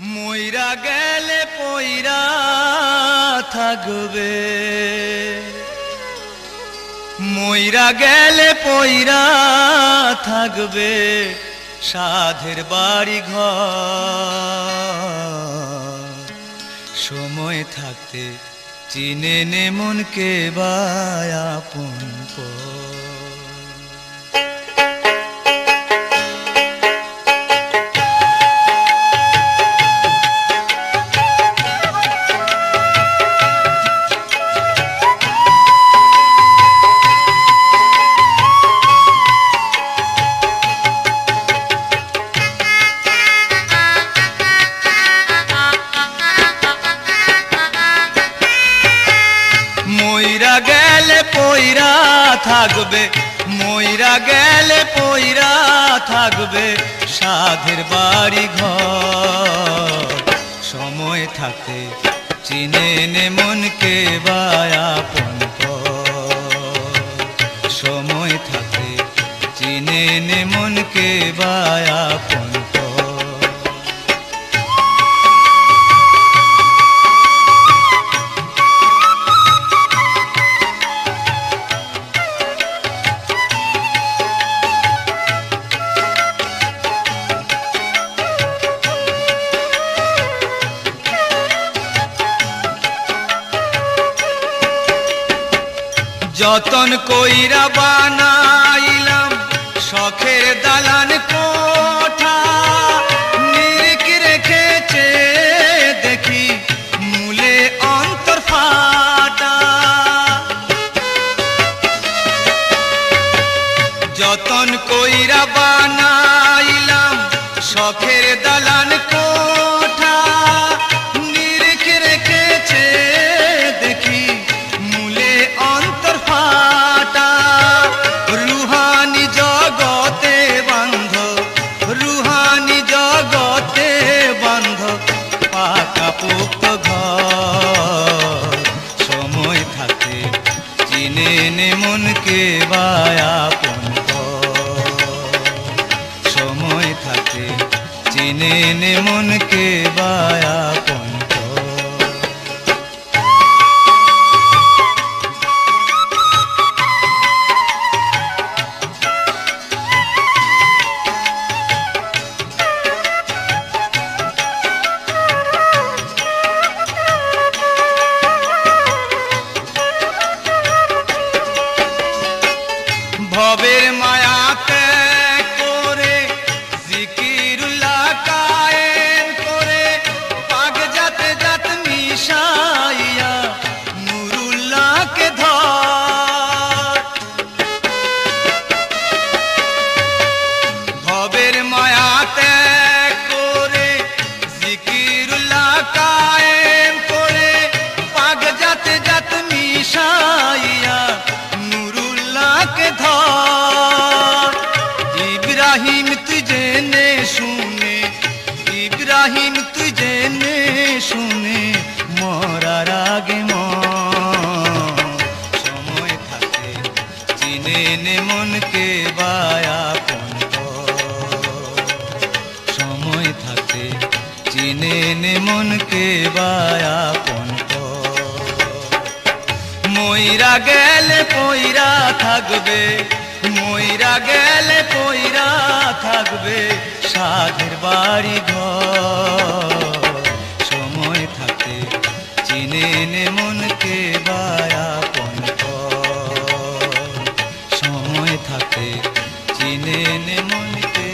মইরা গেলে পইরা থাকবে। মইরা গেলে পইরা থাকবে সাধের বাড়ি ঘর সময় থাকতে চিনে নে মনকে বায়াপন পর পইরা থাকবে, মইরা গেলে পইরা থাকবে সাধের বাড়ি ঘর সময় থাকে, চিনে নে মনকে বায়াপন। সময় থাকে, চিনে নে মনকে বায়াপন যতন কইরা বানাইলাম, শখের দালান কোঠা। নিরিক রেখেছে দেখি, মূলে অন্তর ফাটা। যতন কইরা বানাইলাম নে মনকে বায়াপন ইব্রাহিম তুই জেনে শুনে মরার আগে সময় থাকে, চিনে নে মনকে কর। সময় থাকে, চিনে নে মনকে কর। মইরা গেলে পইরা থাকবে ময়রা গেলে পয়রা থাকবে আগের বাড়ি ঘর। সময় থাকে চিনে নে মনকে বায়াপন সময় থাকে চিনে নে মনকে